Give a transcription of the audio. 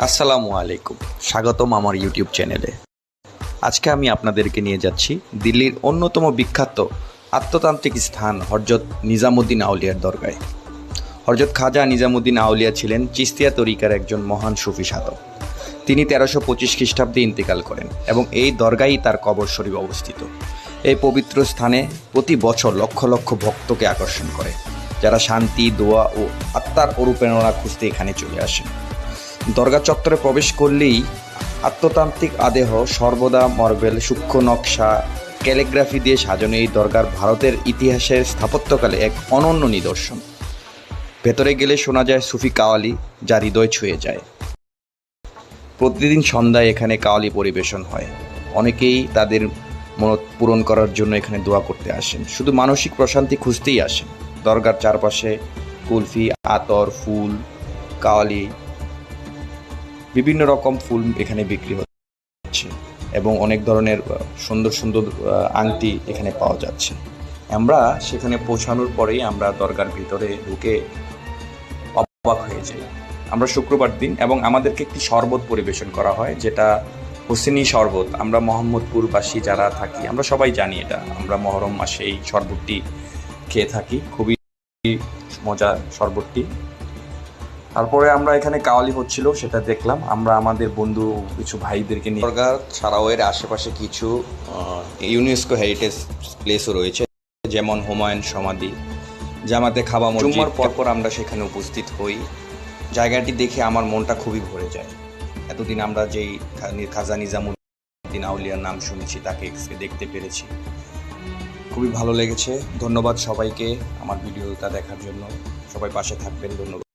আসসালামু আলাইকুম। স্বাগতম আমার ইউটিউব চ্যানেলে। আজকে আমি আপনাদেরকে নিয়ে যাচ্ছি দিল্লির অন্যতম বিখ্যাত আত্মতান্ত্রিক স্থান হরজত নিজামুদ্দিন আউলিয়ার দরগায়। হরজত খাজা নিজামুদ্দিন আউলিয়া ছিলেন চিস্তিয়া তরিকার একজন মহান সুফি সাধক। তিনি তেরোশো পঁচিশ খ্রিস্টাব্দে ইন্তেকাল করেন এবং এই দরগাই তার কবর শরীফ অবস্থিত। এই পবিত্র স্থানে প্রতি বছর লক্ষ লক্ষ ভক্তকে আকর্ষণ করে, যারা শান্তি, দোয়া ও আত্মার অনুপ্রেরণা খুঁজতে এখানে চলে আসেন। দরগা চত্বরে প্রবেশ করলেই আত্মতান্ত্রিক আদেহ সর্বদা মার্বেল সূক্ষ্ম নকশা ক্যালিগ্রাফি দিয়ে সাজানো এই দরগার ভারতের ইতিহাসের স্থাপত্যকালে এক অনন্য নিদর্শন। ভেতরে গেলে শোনা যায় সুফি কাওয়ালি যা হৃদয় ছুঁয়ে যায়। প্রতিদিন সন্ধ্যায় এখানে কাওয়ালি পরিবেশন হয়। অনেকেই তাদের মনত পূরণ করার জন্য এখানে দোয়া করতে আসেন। শুধু মানসিক প্রশান্তি খুঁজতেই আসেন। দরগার চারপাশে কুলফি, আতর, ফুল, কাওয়ালি বিভিন্ন রকম ফুল এখানে বিক্রি হচ্ছে এবং অনেক ধরনের সুন্দর সুন্দর আংটি এখানে পাওয়া যাচ্ছে। আমরা সেখানে পৌঁছানোর পরেই আমরা দরগার ভিতরে ঢুকে অবাক হয়ে যাই। আমরা শুক্রবার দিন এবং আমাদেরকে একটি শরবত পরিবেশন করা হয়, যেটা হোসেনি শরবত। আমরা মোহাম্মদপুরবাসী যারা থাকি, আমরা সবাই জানি এটা। আমরা মহরম মাসে এই শরবতটি খেয়ে থাকি। খুবই মজার শরবতটি। তারপরে আমরা এখানে কাওয়ালি হচ্ছিল সেটা দেখলাম। আমরা আমাদের বন্ধু কিছু ভাইদেরকে নিয়ে দরগার ছাড়াও এর আশেপাশে কিছু ইউনেস্কো হেরিটেজ প্লেসও রয়েছে যেমন হুমায়ুন সমাধি জামাতে খাবা জুম্মার পরপর আমরা সেখানে উপস্থিত হই। জায়গাটি দেখে আমার মনটা খুবই ভরে যায়। এতদিন আমরা যেই খাজা নিজামুদ্দিন আউলিয়ার নাম শুনেছি তাকে দেখতে পেরেছি। খুবই ভালো লেগেছে। ধন্যবাদ সবাইকে আমার ভিডিওটা দেখার জন্য। সবাই পাশে থাকবেন। ধন্যবাদ।